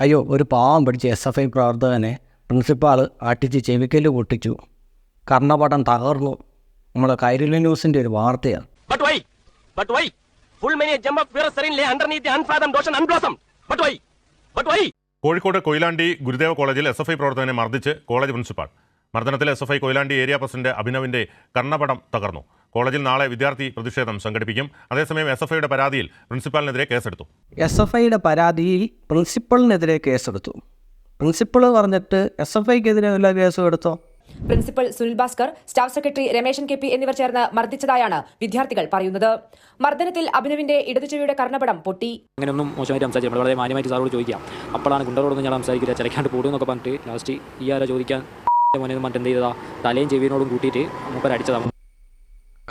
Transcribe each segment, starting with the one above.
അയ്യോ ഒരു പാവം പിടിച്ച എസ് എഫ് ഐ പ്രവർത്തകനെ പ്രിൻസിപ്പാൾ അട്ടിച്ച് ചെവിക്കൽ പൊട്ടിച്ചു കർണപടം തകർന്നു നമ്മുടെ കൈരളി ന്യൂസിന്റെ ഒരു വാർത്തയാണ് But why? But why? Full many a gem of pure serene lay underneath the unfathomed ocean unblossomed. But why? But why? Kozhikode Koyilandy Gurudeva കോളേജിൽ എസ് എഫ് ഐ പ്രവർത്തകനെ മർദ്ദിച്ച് college principal മർദ്ദനത്തിൽ S F I Koyilandy area president അഭിനവിന്റെ കർണപടം തകർന്നു കോളേജിൽ നാളെ വിദ്യാർത്ഥി പ്രതിഷേധം സംഘടിപ്പിക്കും. അതേസമയം എസ് എഫ് ഐയുടെ പരാതിയിൽ പ്രിൻസിപ്പാളിനെതിരെ കേസെടുത്തു. എസ് എഫ് ഐയുടെ പരാതിയിൽ പ്രിൻസിപ്പളിനെതിരെ കേസെടുത്തു. പ്രിൻസിപ്പൾ പറഞ്ഞിട്ട് എസ് എഫ് ഐക്കെതിരെ വല്ല കേസും എടുത്തോ? Principal Sunil Bhaskar staff secretary Rameshan K P എന്നിവർ ചേർന്ന് മർദ്ദിച്ചതായാണ് വിദ്യാർത്ഥികൾ പറയുന്നത്. മർദ്ദനത്തിൽ അഭിനവിന്റെ ഇടതുചെവിയുടെ കർണപടം പൊട്ടി. അങ്ങനെയൊന്നും മോശമായിട്ട് സംസാരിച്ചു നമ്മൾ വളരെ മാന്യമായിട്ട് സാറോട് ചോദിക്കാം. അപ്പോഴാണ് ഗുണ്ടറോടൊന്നും ഞാൻ സംസാരിക്കില്ല. ചിലക്കാണ്ട് കൂടുന്നൊക്കെ പറഞ്ഞിട്ട് ലാസ്റ്റ് ഈ ആരാ ചോദിക്കാൻ? മോനെ മറ്റെന്ത് ചെയ്തതാ? തലയും ചെവിനോടും കൂട്ടിയിട്ട് മൂപ്പർ അടിച്ചതാണ്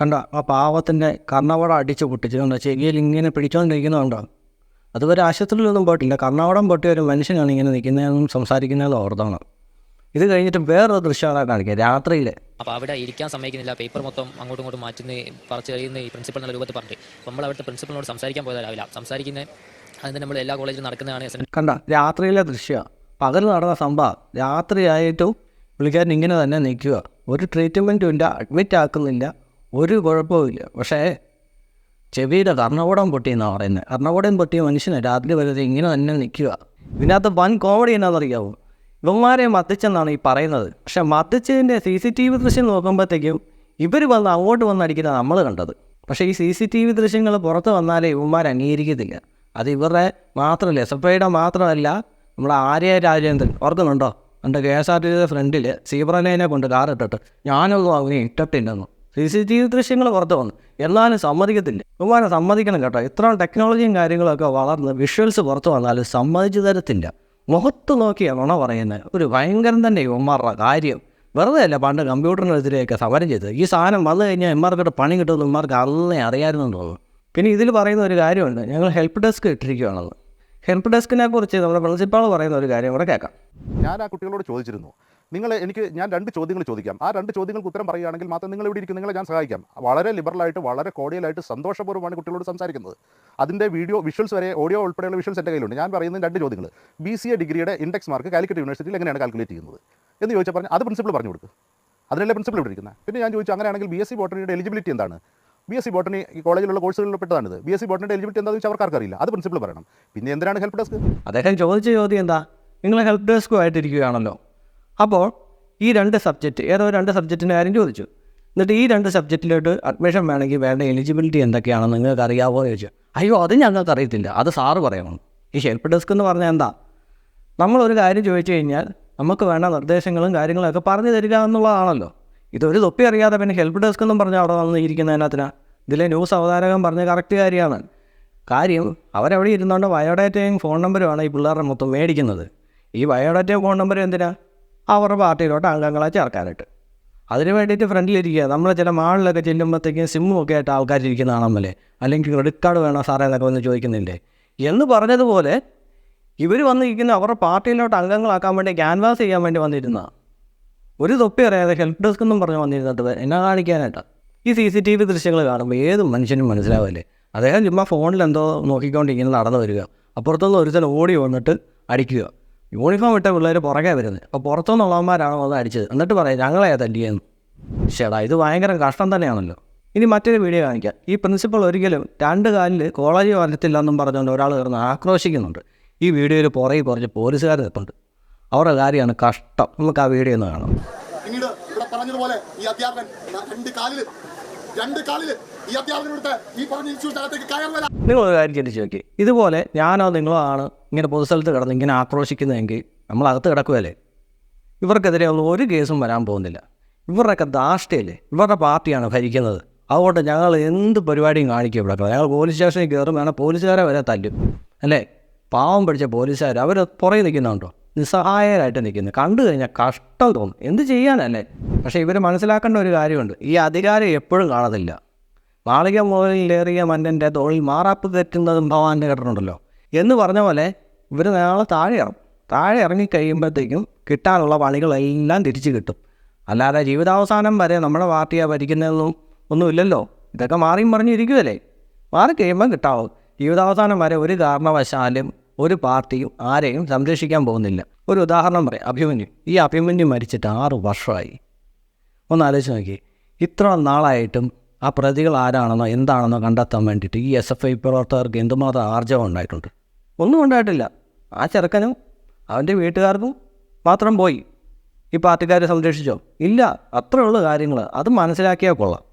കണ്ട ആ പാവത്തിന്റെ കർണവടം അടിച്ച് പൊട്ടിച്ചു കണ്ടോ ചെവിയിൽ ഇങ്ങനെ പിടിച്ചോണ്ടിരിക്കുന്നുണ്ടോ അതുവരെ ആശുപത്രിയിലൊന്നും പോയിട്ടില്ല. കർണവടം പൊട്ടിയ ഒരു മനുഷ്യനാണ് ഇങ്ങനെ നിൽക്കുന്നതെന്നും സംസാരിക്കുന്നതും ഓർത്താണ്. ഇത് കഴിഞ്ഞിട്ട് വേറൊരു ദൃശ്യമാണ് കാണിക്കുക രാത്രിയിൽ അപ്പോൾ അവിടെ ഇരിക്കാൻ സമ്മതിക്കുന്നില്ല. പേപ്പർ മൊത്തം അങ്ങോട്ടും ഇങ്ങോട്ടും മാറ്റുന്ന പറിച്ച് കഴിയുന്ന ഈ പ്രിൻസിപ്പൽ എന്ന രൂപത്തിൽ പറഞ്ഞിട്ട്. നമ്മൾ അവിടുത്തെ പ്രിൻസിപ്പലിനോട് സംസാരിക്കാൻ പോയത് രാവിലെ. സംസാരിക്കുന്ന അതിന് നമ്മൾ എല്ലാ കോളേജിലും നടക്കുന്നതാണ് കണ്ട രാത്രിയിലെ ദൃശ്യമാണ് പകൽ നടന്ന സംഭവം. രാത്രിയായിട്ടും പുള്ളിക്കാരൻ ഇങ്ങനെ തന്നെ നിൽക്കുക. ഒരു ട്രീറ്റ്മെന്റും ഇല്ല അഡ്മിറ്റ് ആക്കുന്നില്ല. ഒരു കുഴപ്പമില്ല പക്ഷേ ചെവിയുടെ കർണകൂടം പൊട്ടിയെന്നാണ് പറയുന്നത് കർണകൂടം പൊട്ടിയ മനുഷ്യന് രാത്രി വരെ ഇങ്ങനെ തന്നെ നിൽക്കുക. ഇതിനകത്ത് വൻ കോമഡി എന്നാണെന്നറിയാവോ ഇവന്മാരെ മത്തിച്ചെന്നാണ് ഈ പറയുന്നത്. പക്ഷേ മത്തിച്ചതിന്റെ സി സി ടി വി ദൃശ്യം നോക്കുമ്പോഴത്തേക്കും ഇവർ വന്ന് അങ്ങോട്ട് വന്ന് അടിക്കുന്ന നമ്മൾ കണ്ടത്. പക്ഷേ ഈ സി സി ടി വി ദൃശ്യങ്ങൾ പുറത്ത് വന്നാലേ ഇവന്മാർ അംഗീകരിക്കത്തില്ല. അത് ഇവരുടെ മാത്രമല്ല എസ് എഫ് ഐയുടെ മാത്രമല്ല നമ്മുടെ ആര്യ രാജേന്ദ്രൻ. ഓർക്കുന്നുണ്ടോ? എന്റെ കെ എസ് ആർ ടി സിയുടെ ഫ്രണ്ടിൽ സീബ്രലൈനെ കൊണ്ട് കാറിട്ടിട്ട് ഞാനൊന്നും അവനെ ഇട്ടിട്ടില്ലെന്നു. സി സി ടി വി ദൃശ്യങ്ങൾ പുറത്ത് വന്നു. എന്നാലും സമ്മതിക്കത്തില്ല. ബഹുമാനം സമ്മതിക്കണം കേട്ടോ. ഇത്ര ടെക്നോളജിയും കാര്യങ്ങളൊക്കെ വളർന്ന് വിഷ്വൽസ് പുറത്ത് വന്നാലും സമ്മതിച്ചു തരത്തില്ല. മുഖത്ത് നോക്കിയ നുണ പറയുന്നത് ഒരു ഭയങ്കരം തന്നെ ഇവന്മാരുടെ കാര്യം. വെറുതെ അല്ല പണ്ട് കമ്പ്യൂട്ടറിനെതിരെയൊക്കെ സമരം ചെയ്തത്. ഈ സാധനം വന്നു കഴിഞ്ഞാൽ ഇമാർക്കിട്ട് പണി കിട്ടുമെന്ന് ഇമാർക്ക് അന്നേ അറിയാമായിരുന്നു തോന്നുന്നു പിന്നെ ഇതിൽ പറയുന്ന ഒരു കാര്യമുണ്ട്. ഞങ്ങൾ ഹെൽപ്പ് ഡെസ്ക് ഇട്ടിരിക്കുകയാണെന്ന് ഹെൽപ്പ് ഡെസ്കിനെ കുറിച്ച് നമ്മുടെ പ്രിൻസിപ്പാൾ പറയുന്ന ഒരു കാര്യം കൂടെ കേൾക്കാം. ഞാൻ ആ കുട്ടികളോട് ചോദിച്ചിരുന്നു. നിങ്ങൾ എനിക്ക് ഞാൻ രണ്ട് ചോദ്യങ്ങൾ ചോദിക്കാം. ആ രണ്ട് ചോദ്യങ്ങൾക്ക് ഉത്തരം പറയുകയാണെങ്കിൽ മാത്രം നിങ്ങൾ ഇവിടെ ഇരിക്കും നിങ്ങളെ ഞാൻ സഹായിക്കാം. വളരെ ലിബറലായിട്ട് വളരെ കോടിയലായിട്ട് സന്തോഷപൂർവമാണ് കുട്ടികളോട് സംസാരിക്കുന്നത്. അതിന്റെ വീഡിയോ വിഷ്വൽസ് വരെ ഓഡിയോ ഉൾപ്പെടെയുള്ള വിഷ്വൽസ് എന്റെ കയ്യിലുണ്ട്. ഞാൻ പറയുന്ന രണ്ട് ചോദ്യങ്ങൾ. ബി സി എ ഡിഗ്രിയുടെ ഇൻഡെക്സ് മാർക്ക് കാലിക്കറ്റ് യൂണിവേഴ്സിറ്റിയിൽ എങ്ങനെയാണ് കാൽക്കുലേറ്റ് ചെയ്യുന്നത്? എന്ന് ചോദിച്ചാൽ പറഞ്ഞു അത് പ്രിൻസിപ്പിൾ പറഞ്ഞു കൊടുക്കുക അതിനല്ലേ പ്രിൻസിപ്പിൾ ഇവിടെ ഇരിക്കുന്നത് പിന്നെ ഞാൻ ചോദിച്ചു അങ്ങനെയാണെങ്കിൽ ബി എസ് സി ബോട്ടണിയുടെ എലിജിബിലിറ്റി എന്താണ്? ബി എസ് സി ബോട്ടണി കോളേജിലുള്ള കോഴ്സുകളിൽ പെട്ടതാണിത്. ബി എസ് സി ബോട്ടണിയുടെ എലിജിബിലിറ്റി എന്താണെന്ന് വെച്ചാൽ അവർക്ക് അറിയില്ല. അത് പ്രിൻസിപ്പിൾ പറയണം. പിന്നെ എന്തിനാണ് ഹെൽപ്പ് ഡെസ്ക് അദ്ദേഹം ചോദിച്ച ചോദ്യം എന്താ? നിങ്ങൾ ഹെൽപ്പ് ഡെസ്കുമായിട്ടിരിക്കുകയാണല്ലോ അപ്പോൾ ഈ രണ്ട് സബ്ജക്റ്റ് ഏതോ രണ്ട് സബ്ജക്റ്റിന്റെ കാര്യം ചോദിച്ചു. എന്നിട്ട് ഈ രണ്ട് സബ്ജക്റ്റിലോട്ട് അഡ്മിഷൻ വേണമെങ്കിൽ വേണ്ട എലിജിബിലിറ്റി എന്തൊക്കെയാണെന്ന് നിങ്ങൾക്ക് അറിയാവോ എന്ന് ചോദിച്ചു. അയ്യോ അത് ഞങ്ങൾക്ക് അറിയത്തില്ല. അത് സാറ് പറയണം. ഈ ഹെൽപ്പ് ഡെസ്ക് എന്ന് പറഞ്ഞാൽ എന്താ? നമ്മളൊരു കാര്യം ചോദിച്ചു കഴിഞ്ഞാൽ നമുക്ക് വേണ്ട നിർദ്ദേശങ്ങളും കാര്യങ്ങളും ഒക്കെ പറഞ്ഞു തരിക എന്നുള്ളതാണല്ലോ. ഇതൊരു തൊപ്പി അറിയാതെ പിന്നെ ഹെൽപ്പ് ഡെസ്ക് എന്നും പറഞ്ഞാൽ അവിടെ വന്ന് ഇരിക്കുന്നതിനകത്തിനാ ഇതിലെ ന്യൂസ് അവതാരകൻ പറഞ്ഞ കറക്റ്റ് കാര്യമാണ്. കാര്യം അവരവിടെ ഇരുന്നുകൊണ്ട് ബയോഡാറ്റയും ഫോൺ നമ്പറുമാണ് ഈ പിള്ളേരുടെ മൊത്തം മേടിക്കുന്നത്. ഈ ബയോഡാറ്റയും ഫോൺ നമ്പറും എന്തിനാ? അവരുടെ പാർട്ടിയിലോട്ട് അംഗങ്ങളെ ചേർക്കാനായിട്ട്. അതിന് വേണ്ടിയിട്ട് ഫ്രണ്ടിലിരിക്കുക നമ്മൾ ചില മാളിലൊക്കെ ചെല്ലുമ്പോഴത്തേക്കും സിമ്മും ഒക്കെ ആയിട്ട് ആൾക്കാർ ഇരിക്കുന്നതാണെന്നല്ലേ അല്ലെങ്കിൽ ക്രെഡിറ്റ് കാർഡ് വേണോ സാറേ എന്നൊക്കെ വന്ന് ചോദിക്കുന്നില്ലേ? എന്ന് പറഞ്ഞതുപോലെ ഇവർ വന്നിരിക്കുന്ന അവരുടെ പാർട്ടിയിലോട്ട് അംഗങ്ങളാക്കാൻ വേണ്ടി ക്യാൻവാസ് ചെയ്യാൻ വേണ്ടി വന്നിരുന്ന ഒരു തൊപ്പി അറിയാതെ ഹെൽപ്പ് ഡെസ്ക് എന്നും പറഞ്ഞ് വന്നിരുന്നിട്ട് എന്നെ കാണിക്കാനായിട്ടാണ് ഈ സി സി ടി വി ദൃശ്യങ്ങൾ കാണുമ്പോൾ ഏത് മനുഷ്യനും മനസ്സിലാവില്ലേ? അദ്ദേഹം ചുമ്മാ ഫോണിൽ എന്തോ നോക്കിക്കൊണ്ടിങ്ങനെ നടന്നു വരിക. അപ്പുറത്തുനിന്ന് ഒരുത്തൻ ഓടി വന്നിട്ട് അടിക്കുക. യൂണിഫോം ഇട്ട പിള്ളേർ പുറകെ വരുന്നത് അപ്പോൾ പുറത്തുനിന്നുള്ളവന്മാരാണ് വന്ന് അടിച്ചത്. എന്നിട്ട് പറയാം ഞങ്ങളെ തല്ലിയെന്ന് ചേടാ ഇത് ഭയങ്കര കഷ്ടം തന്നെയാണല്ലോ. ഇനി മറ്റൊരു വീഡിയോ കാണിക്കാം. ഈ പ്രിൻസിപ്പൾ ഒരിക്കലും രണ്ട് കാലിൽ കോളേജ് വരത്തില്ല എന്നും പറഞ്ഞുകൊണ്ട് ഒരാൾ കിടന്ന് ആക്രോശിക്കുന്നുണ്ട്. ഈ വീഡിയോയിൽ പുറകെ കുറച്ച് പോലീസുകാർ നിൽപ്പുണ്ട് അവരുടെ കാര്യമാണ് കഷ്ടം. നമുക്ക് ആ വീഡിയോ ഒന്ന് കാണാം. പിന്നീട് ഇവിടെ പറഞ്ഞതുപോലെ ഈ അധ്യാപകൻ രണ്ട് കാലിൽ രണ്ട് കാലിൽ ഈ നിങ്ങൾ ഒരു കാര്യം ചിന്തിച്ച് നോക്കി ഇതുപോലെ ഞാനോ നിങ്ങളോ ആണ് ഇങ്ങനെ പൊതുസ്ഥലത്ത് കിടന്ന് ഇങ്ങനെ ആക്രോശിക്കുന്നതെങ്കിൽ നമ്മൾ അകത്ത് കിടക്കുകയല്ലേ? ഇവർക്കെതിരെ ഒരു കേസും വരാൻ പോകുന്നില്ല. ഇവരുടെയൊക്കെ ദാഷ്ടയല്ലേ ഇവരുടെ പാർട്ടിയാണ് ഭരിക്കുന്നത്. അതുകൊണ്ട് ഞങ്ങൾ എന്ത് പരിപാടിയും കാണിക്കും ഇവിടെ? ഞങ്ങൾ പോലീസ് സ്റ്റേഷനിൽ കയറും വേണം പോലീസുകാരെ വരെ തല്ലും. അല്ലേ? പാവം പിടിച്ച പോലീസുകാർ അവർ പുറകെ നിൽക്കുന്നുണ്ടോ? നിസ്സഹായരായിട്ട് നിൽക്കുന്നു. കണ്ടു കഴിഞ്ഞാൽ കഷ്ടം തോന്നും. എന്ത് ചെയ്യാനല്ലേ? പക്ഷേ ഇവർ മനസ്സിലാക്കേണ്ട ഒരു കാര്യമുണ്ട്. ഈ അധികാരം എപ്പോഴും കാണത്തില്ല. മാളിക മുകളിലേറിയ മന്നന്റെ തോളിൽ മാറാപ്പ് തെറ്റുന്നതും ഭവാന്റെ കേട്ടിട്ടുണ്ടല്ലോ എന്ന് പറഞ്ഞ പോലെ ഇവർ നാളെ താഴെ ഇറങ്ങും. താഴെ ഇറങ്ങി കഴിയുമ്പോഴത്തേക്കും കിട്ടാനുള്ള പണികളെല്ലാം തിരിച്ചു കിട്ടും. അല്ലാതെ ജീവിതാവസാനം വരെ നമ്മുടെ പാർട്ടിയാണ് ഭരിക്കുന്നതെന്നും ഒന്നുമില്ലല്ലോ. ഇതൊക്കെ മാറിയും പറഞ്ഞിരിക്കുമല്ലേ മാറി കിട്ടാവും. ജീവിതാവസാനം വരെ ഒരു കാരണവശാലും ഒരു പാർട്ടിയും ആരെയും സംരക്ഷിക്കാൻ പോകുന്നില്ല. ഒരു ഉദാഹരണം പറയാം. അഭിമന്യു. ഈ അഭിമന്യു മരിച്ചിട്ട് ആറ് വർഷമായി. ഒന്ന് ആലോചിച്ച് നോക്കി ഇത്ര നാളായിട്ടും ആ പ്രതികൾ ആരാണെന്നോ എന്താണെന്നോ കണ്ടെത്താൻ വേണ്ടിയിട്ട് ഈ എസ് എഫ് ഐ പ്രവർത്തകർക്ക് എന്തുമാത്രം ആർജവം ഉണ്ടായിട്ടുണ്ട്? ഒന്നും ഉണ്ടായിട്ടില്ല. ആ ചെറുക്കനും അവന്റെ വീട്ടുകാർക്കും മാത്രം പോയി. ഈ പാർട്ടിക്കാരെ സംരക്ഷിച്ചോ? ഇല്ല. അത്രയുള്ള കാര്യങ്ങൾ അത് മനസ്സിലാക്കിയാൽ കൊള്ളാം.